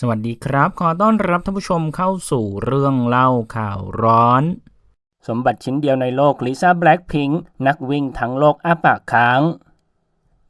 สวัสดีครับ ขอต้อนรับท่านผู้ชมเข้าสู่เรื่องเล่าข่าวร้อน สมบัติชิ้นเดียวในโลกลิซ่าแบล็กพิงค์นักวิ่งทั้งโลกอ้าปากค้าง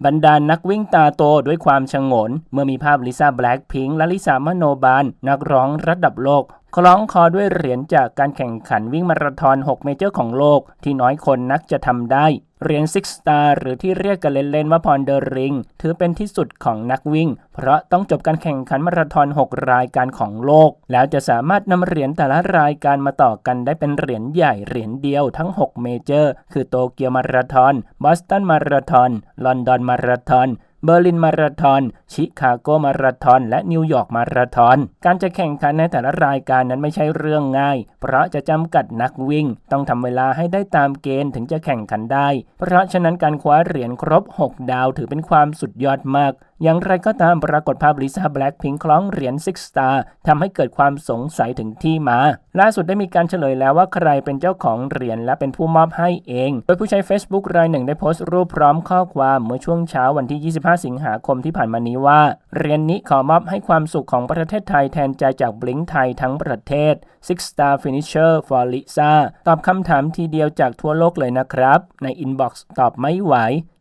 บรรดานักวิ่งตาโตด้วยความชงน เมื่อมีภาพลิซ่าแบล็กพิงค์และลิซ่ามโนบาล นักร้องระดับโลก คล้องคอด้วยเหรียญจากการแข่งขันวิ่งมาราธอน 6 เมเจอร์ของโลก ที่น้อยคนนักจะทำได้ เหรียญซิกสตาร์หรือที่เรียกกันเล่นๆว่าพรเดอริงถือเป็นที่สุดของนักวิ่ง เพราะต้องจบการแข่งขันมาราธอน 6 รายการของโลก แล้วจะสามารถนำเหรียญแต่ละรายการมาต่อกันได้เป็นเหรียญใหญ่เหรียญเดียวทั้ง 6 เมเจอร์ คือโตเกียวมาราธอนบอสตันมาราธอนลอนดอนมาราธอน เบอร์ลินมาราธอน ชิคาโกมาราธอน และนิวยอร์กมาราธอน การจะแข่งขันในแต่ละรายการนั้นไม่ใช่เรื่องง่าย เพราะจะจำกัดนักวิ่ง ต้องทำเวลาให้ได้ตามเกณฑ์ถึงจะแข่งขันได้ เพราะฉะนั้นการคว้าเหรียญครบ 6 ดาวถือเป็นความสุดยอดมาก อย่างไรก็ตามปรากฏภาพลิซ่าแบล็กพิงคล้องเหรียญซิกสตาร์ทำให้เกิดความสงสัยถึงที่มา ล่าสุดได้มีการเฉลยแล้วว่าใครเป็นเจ้าของเหรียญและเป็นผู้มอบให้เอง โดยผู้ใช้ Facebook รายหนึ่งได้โพสต์รูปพร้อมข้อความเมื่อช่วงเช้าวันที่ 25 สิงหาคมที่ผ่านมานี้ว่าเหรียญนี้ขอมอบให้ความสุขของประเทศไทยแทนใจจากบลิงไทยทั้งประเทศ Six Star Finisher for Lisa ตอบคำถามทีเดียวจากทั่วโลกเลยนะครับ ในอินบ็อกซ์ตอบไม่ไหว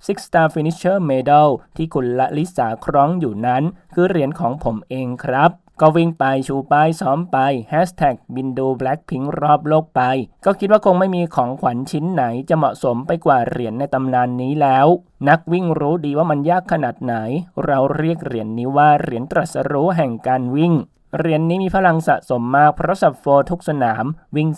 Six Star Finisher Medal ที่คุณละลิสาคล้องอยู่นั้น คือเหรียญของผมเองครับก็วิ่งไปชูป้ายซ้อมไปแฮชแท็กบินดูแบล็คพิงรอบโลกไป ก็คิดว่าคงไม่มีของขวัญชิ้นไหนจะเหมาะสมไปกว่าเหรียญในตำนานนี้แล้ว นักวิ่งรู้ดีว่ามันยากขนาดไหน เราเรียกเหรียญนี้ว่าเหรียญตรัสรู้แห่งการวิ่ง เหรียญนี้มีพลังสะสมมากเพราะสับโฟทุกสนามวิ่ง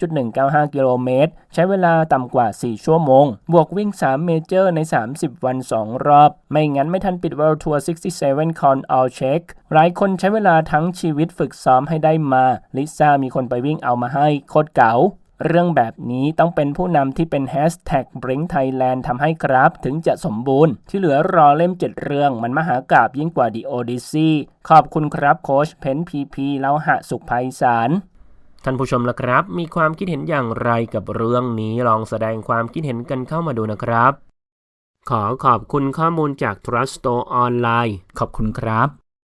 42.195 กิโลเมตร ใช้เวลาต่ำกว่า 4 ชั่วโมง บวกวิ่ง 3 เมเจอร์ใน 30 วัน 2 รอบ ไม่งั้นไม่ทันปิด World Tour 67 Con All Check หลายคนใช้เวลาทั้งชีวิตฝึกซ้อมให้ได้มา ลิซ่ามีคนไปวิ่งเอามาให้โคตรเก๋า เรื่องแบบนี้ต้องเป็นผู้นำที่เป็นแฮชแท็ก Bring Thailand ทำให้ครับ ถึงจะสมบูรณ์ ที่เหลือรอเล่มเจ็ดเรื่องมันมหากาบยิ่งกว่า The Odyssey ขอบคุณครับโค้ชเพนพีพีแล้วหะสุขภัยสารท่านผู้ชมละครับ มีความคิดเห็นอย่างไรกับเรื่องนี้ลองแสดงความคิดเห็นกันเข้ามาดูนะครับ ขอขอบคุณข้อมูลจาก Trust Store ออนไลน์ขอบคุณครับ